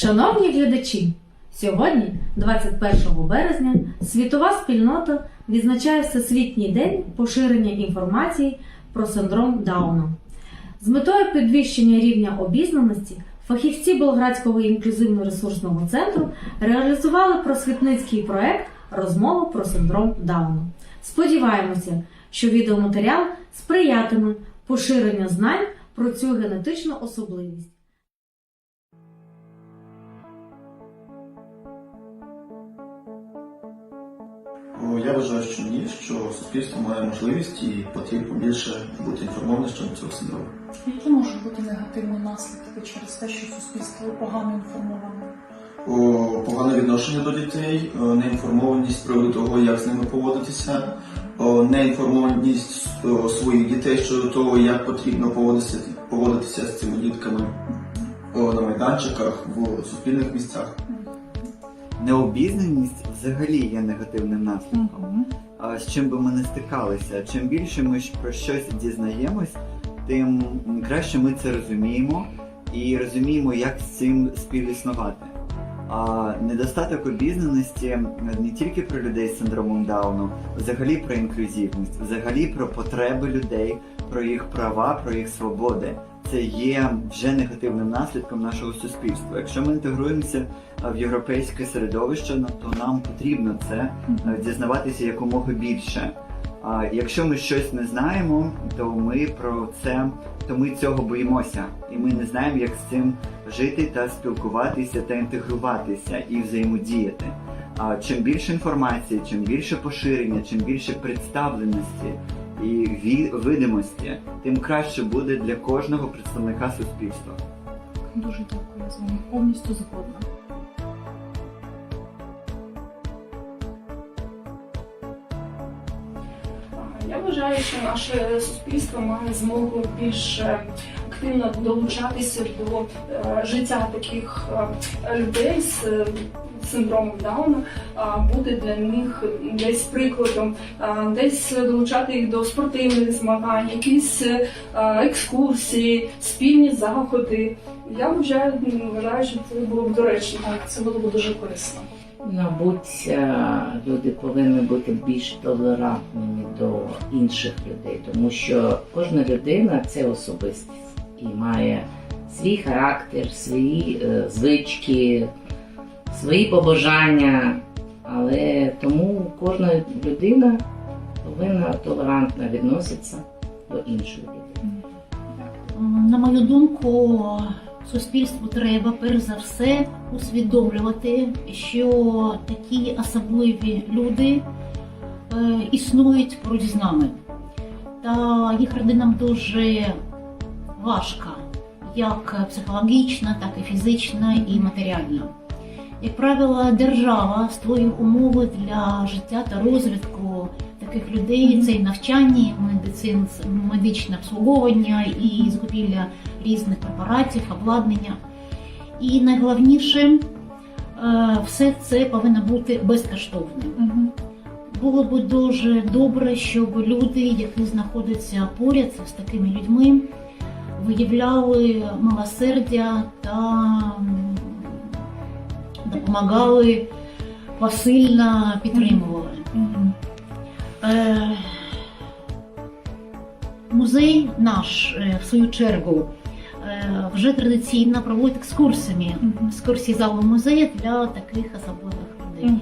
Шановні глядачі, сьогодні, 21 березня, світова спільнота відзначає Всесвітній день поширення інформації про синдром Дауна. З метою підвищення рівня обізнаності фахівці Болградського інклюзивно-ресурсного центру реалізували просвітницький проект Розмова про синдром Дауна. Сподіваємося, що відеоматеріал сприятиме поширенню знань про цю генетичну особливість. Я вважаю, що ні, що суспільство має можливість і потрібно більше бути інформованим щодо цього синдрому. Які можуть бути негативні наслідки через те, що суспільство погано інформоване? О, Погане відношення до дітей, неінформованість з приводу того, як з ними поводитися, неінформованість своїх дітей щодо того, як потрібно поводитися, поводитися з цими дітками на майданчиках, в суспільних місцях. Необізнаність взагалі є негативним наслідком. А з чим би ми не стикалися, чим більше ми про щось дізнаємось, тим краще ми це розуміємо і розуміємо, як з цим співіснувати. А недостаток обізнаності не тільки про людей з синдромом Дауну, взагалі про інклюзивність, взагалі про потреби людей, про їх права, про їх свободи. Це є вже негативним наслідком нашого суспільства. Якщо ми інтегруємося в європейське середовище, ну, то нам потрібно це е, дізнаватися якомога більше. А якщо ми щось не знаємо, то ми про це, то ми цього боїмося, і ми не знаємо, як з цим жити та спілкуватися та інтегруватися і взаємодіяти. А чим більше інформації, чим більше поширення, чим більше представленості і видимості, тим краще буде для кожного представника суспільства. Дуже дякую з вами. Повністю згодна. Я вважаю, що наше суспільство має змогу більш е, активно долучатися до е, життя таких е, людей з синдромом Дауна, бути для них десь прикладом, десь долучати їх до спортивних змагань, якісь е, екскурсії, спільні заходи. Я вважаю, вважаю, що це було б доречно. Це було б дуже корисно. Мабуть, е, люди повинні бути більш толерантними до інших людей, тому що кожна людина це особистість і має свій характер, свої е, звички, свої побажання. Але тому кожна людина повинна толерантно відноситися до іншої людини. На мою думку, суспільству треба перш за все усвідомлювати, що такі особливі люди е, існують поруч з нами. Та їх родинам дуже важко, як психологічно, так і фізично і матеріально. Як правило, держава створює умови для життя та розвитку таких людей. Це і навчання, медицин, медичне обслуговування, і закупівля різних препаратів, обладнання. І найголовніше, е, все це повинно бути безкоштовним. Було б дуже добре, щоб люди, які знаходяться поряд з такими людьми, виявляли милосердя та допомагали посильно підтримували. Е, Музей наш, е, в свою чергу, е, вже традиційно проводить екскурсіями. Мгм. Екскурсії залу музею для таких особливих людей.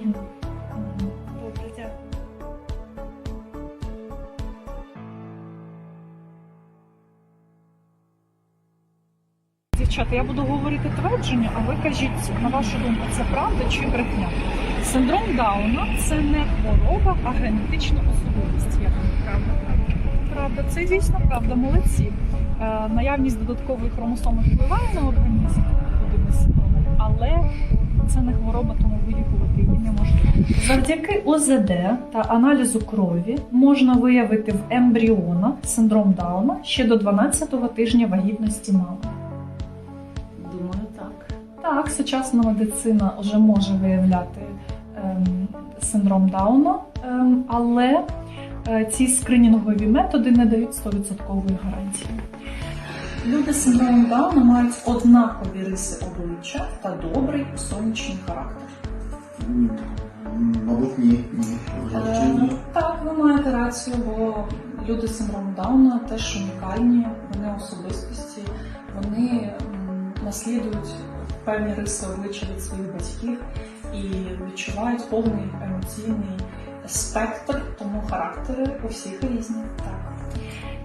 Я буду говорити твердження, а ви кажіть, на вашу думку, це правда чи брехня? Синдром Дауна це не хвороба, а генетична особливість. Як правда? Правда, це дійсно правда, молодці. Е, наявність додаткової хромосоми впливає на організм людини з але це не хвороба, тому вилікувати її неможливо. Завдяки ОЗД та аналізу крові можна виявити в ембріона синдром Дауна ще до 12-го тижня вагітності мами. Так. Сучасна медицина вже може виявляти ем, синдром Дауна, ем, але е, ці скринінгові методи не дають 100% гарантії. Люди з синдромом Дауна мають однакові риси обличчя та добрий сонячний характер. Мабуть, ні. ні. Е, Так, ви маєте рацію, бо люди з синдромом Дауна теж унікальні, вони особистості, вони наслідують певні риси обличчя від своїх батьків і відчувають повний емоційний спектр, тому характери у всіх різні. Так.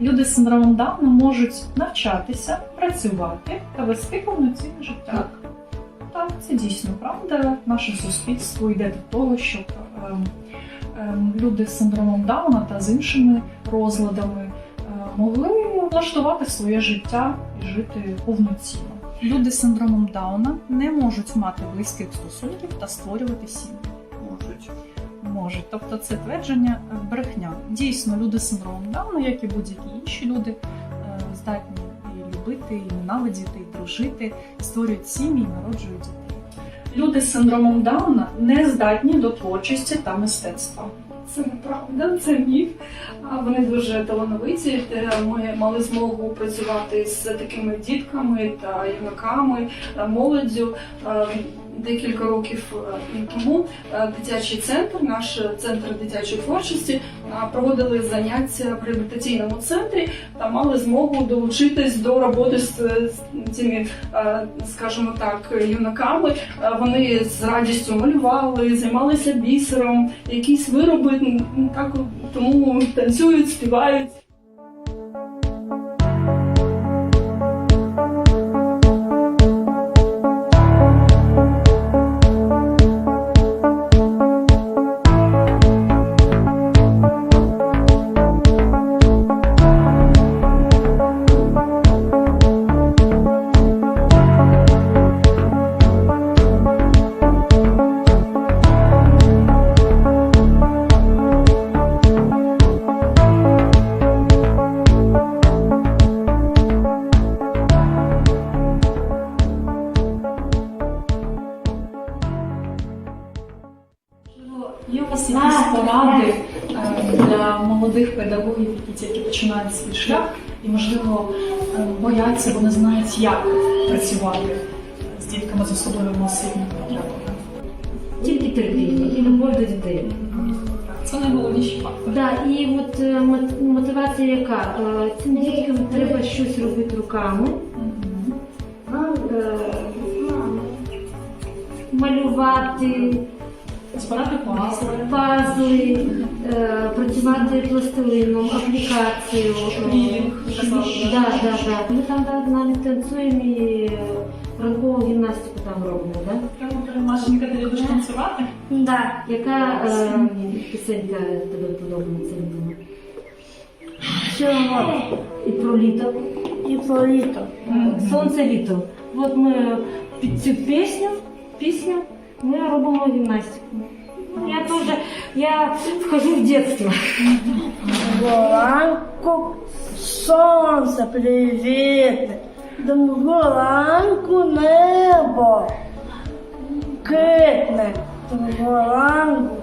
Люди з синдромом Дауна можуть навчатися, працювати та вести повноцінне життя. Так, це дійсно правда. Наше суспільство йде до того, щоб ем, ем, люди з синдромом Дауна та з іншими розладами е, могли влаштувати своє життя і жити повноцінно. Люди з синдромом Дауна не можуть мати близьких стосунків та створювати сім'ї. Можуть. Можуть, тобто це твердження е, брехня. Дійсно, люди з синдромом Дауна, як і будь-які інші люди, е, здатні і любити, і ненавидіти, і дружити, створюють сім'ї, і народжують дітей. Люди з синдромом Дауна не здатні до творчості та мистецтва. Це неправда, це міф. Вони дуже талановиті. Ми мали змогу працювати з такими дітками та юнаками, молоддю. Декілька років е, тому е, дитячий центр, наш центр дитячої творчості, е, проводили заняття в реабілітаційному центрі та мали змогу долучитись до роботи з цими, скажімо так, юнаками. Вони з радістю малювали, займалися бісером, якісь вироби так тому танцюють, співають. Поради е, для молодих педагогів, які тільки починають свій шлях і, можливо, е, бояться, бо не знають, як працювати з дітками з особливими освітніми потребами? Тільки терпіння і любов до дітей. Це найголовніші фактори. Да, і от е, мотивація яка? Е, Цим діткам треба щось робити руками, е, малювати, Збирати пазли. пазли, е, працювати пластилином, аплікацією. Шпілінг, казали, Да, да, да. Ми там да, навіть танцюємо і е, ранкову гімнастику там робимо, да? Машенька, ти любиш танцювати? Да. Яка е, пісенька тебе подобається? Любима? І про літо. І про літо. Сонце літо. От ми під цю пісню, пісню ми робимо гімнастику. Я теж, я вхожу в дитинство. Горанку сонце привіт. Горанку небо. Китне. Горанку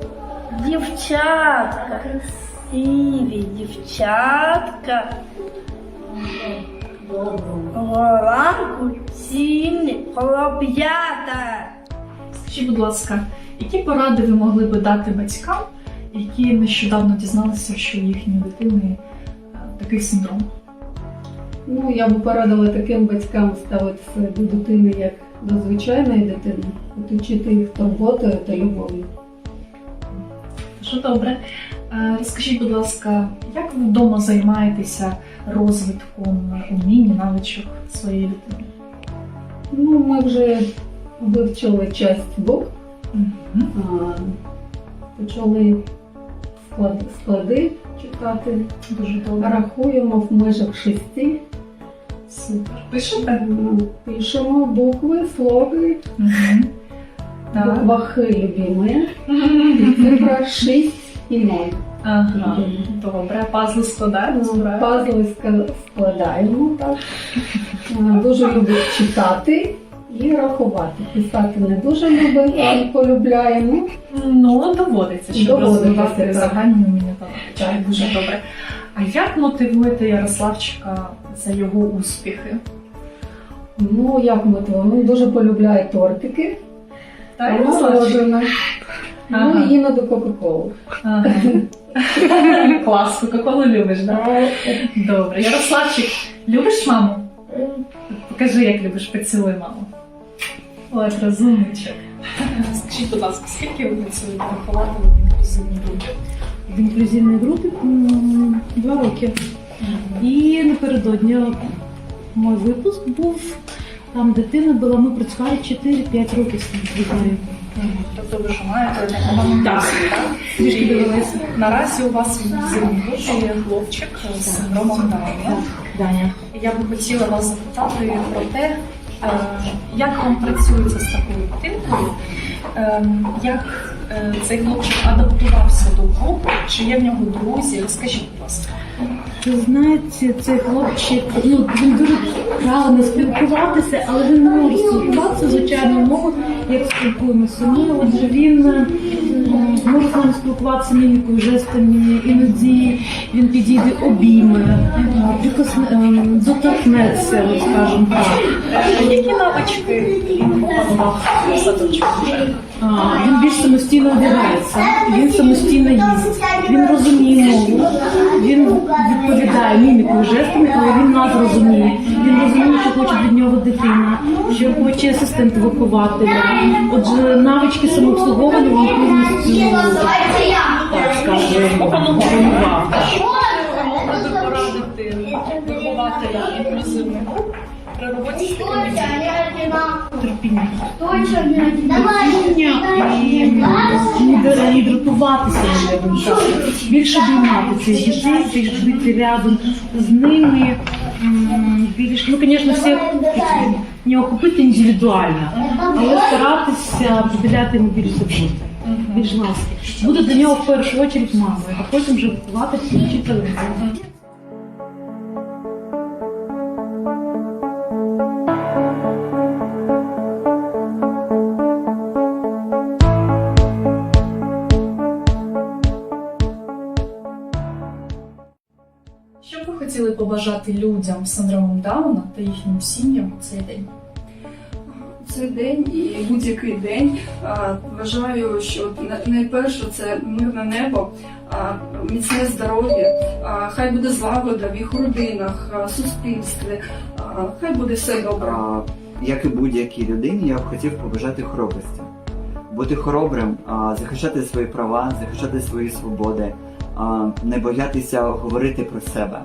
дівчатка. Красиві дівчатка. Горанку сильні хлоп'ята. Скажіть, будь ласка, які поради ви могли би дати батькам, які нещодавно дізналися, що їхньої дитини е, такий синдром? Ну, я б порадила таким батькам ставитися до дитини як до звичайної дитини, от учити їх турботою та любов'ю. Що добре. Е, Розкажіть, будь ласка, як ви вдома займаєтеся розвитком умінь, навичок своєї дитини? Ну, ми вже вивчили часть букв, почали склади, склади читати, Дуже добре. рахуємо в межах шести. Супер. Пишете? Ну, Пишемо букви, слоги. Так. буква Х цифра 6 і 0. Ага. Добре. Пазли складаємо? Пазли складаємо так. Дуже любить читати і рахувати. Писати не дуже любить, але полюбляємо. Ну, доводиться, щоб Доводиться, розвивати так. загальні вміння. Так. Дуже добре. А як мотивуєте Ярославчика за його успіхи? Ну, як мотивуємо? Він дуже полюбляє тортики, Та Ярославчик? морожене, Ага. ну і іноді Кока-Колу. Ага. Клас, Кока-Колу любиш, так? Добре. Ярославчик, любиш маму? Покажи, як любиш, поцілуй маму. Ой, розумничок. Скажіть, будь ласка, скільки ви працюєте вихователем в інклюзивній групі? В інклюзивній групі м, два роки. І напередодні мій випуск був. Там дитина була, ми працювали 4-5 років з дитиною. Тобто ви ж маєте Так. Трішки І. Наразі у вас в інклюзивній групі є хлопчик з синдромом Дауна. Даня. Я би хотіла вас запитати про те, як вам працюється з такою дитинкою, е, як е, цей хлопчик адаптувався до групи, чи є в нього друзі? Розкажіть, будь ласка. Ви знаєте, цей хлопчик, ну він дуже правильно спілкуватися, але він не може спілкуватися звичайною мовою, як спілкуємося. Ми, отже, він м, з нами спілкуватися мімікою, жестами, іноді. Він підійде обійме, ем, доторкнеться, от скажімо так. Які навички? Він садочку Він більш самостійно одягається, він самостійно їсть, він розуміє мову, відповідає мімікою, жестами, але він нас розуміє. Він розуміє, що хоче від нього дитина, що хоче асистент вихователя. Отже, навички самообслуговування він повністю так скажемо опанував. При роботі терпіння. Дратуватися, більше обіймати цих дітей, більше бути рядом з ними. Більш, ну, звісно, всіх не охопити індивідуально, але старатися приділяти йому більше заботи, більш ласки. Буде до нього в першу чергу мамою, а потім вже виховати вчителем. Що б ви хотіли побажати людям з синдромом Дауна та їхнім сім'ям у цей день? Цей день і будь-який день вважаю, що на- найперше це мирне небо, міцне здоров'я, хай буде злагода в їх родинах, суспільстві, хай буде все добре. Як і будь-якій людині, я б хотів побажати хоробрості. Бути хоробрим, захищати свої права, захищати свої свободи, не боятися говорити про себе,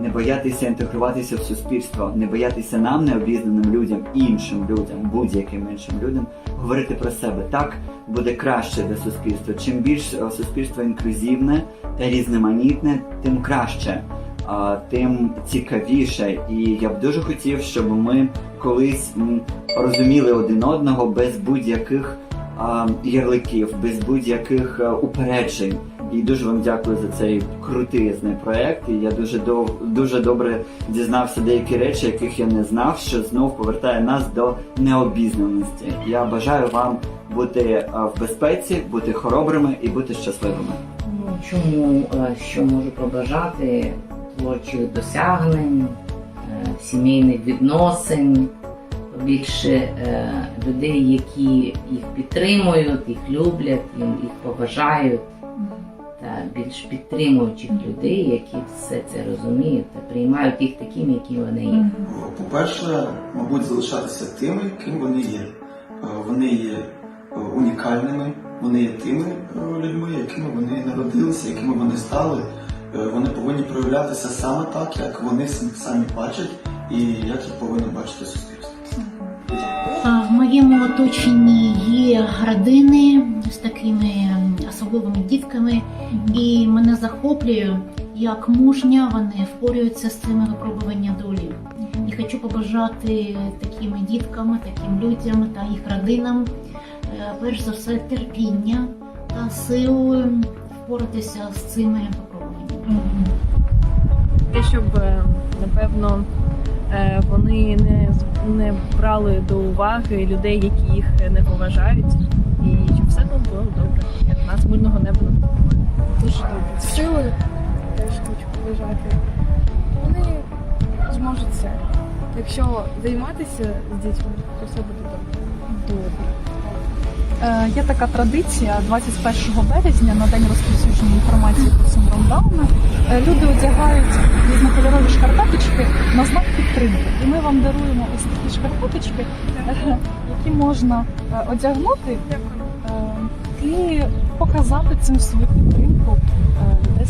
не боятися інтегруватися в суспільство, не боятися нам, необізнаним людям, іншим людям, будь-яким іншим людям, говорити про себе. Так буде краще для суспільства. Чим більш е, суспільство інклюзивне та різноманітне, тим краще. Тим цікавіше, і я б дуже хотів, щоб ми колись розуміли один одного без будь-яких ярликів, без будь-яких упереджень. І дуже вам дякую за цей крутизний проект. І я дуже дов, дуже добре дізнався деякі речі, яких я не знав, що знов повертає нас до необізнаності. Я бажаю вам бути в безпеці, бути хоробрими і бути щасливими. Ну, чому е, що можу побажати творчих досягнень, е, сімейних відносин, більше е, людей, які їх підтримують, їх люблять, їх поважають, та більш підтримуючих людей, які все це розуміють та приймають їх такими, які вони є. По-перше, мабуть, залишатися тими, ким вони є. Е, Вони є е, унікальними, вони є тими е, людьми, якими вони народилися, якими вони стали. Е, Вони повинні проявлятися саме так, як вони самі бачать, і як їх повинно бачити суспільство. Моєму оточенні є родини з такими особливими дітками, і мене захоплює, як мужня вони впорюються з цими випробуваннями долі. І хочу побажати таким діткам, таким людям та їх родинам, е, перш за все, терпіння та сил впоратися з цими випробуваннями. те, щоб е, напевно вони не, не брали до уваги людей, які їх не поважають, і щоб все там було добре, як нас мирного неба над головою. Дуже добре. Сили теж хочу побажати. Вони зможуть все. Якщо займатися з дітьми, то все буде добре. Добре. Е, є така традиція 21 березня на день розповсюдження інформації Е, люди одягають різнокольорові шкарпеточки на знак підтримки. І ми вам даруємо ось такі шкарпеточки, е, які можна е, одягнути е, і показати цим свою підтримку людей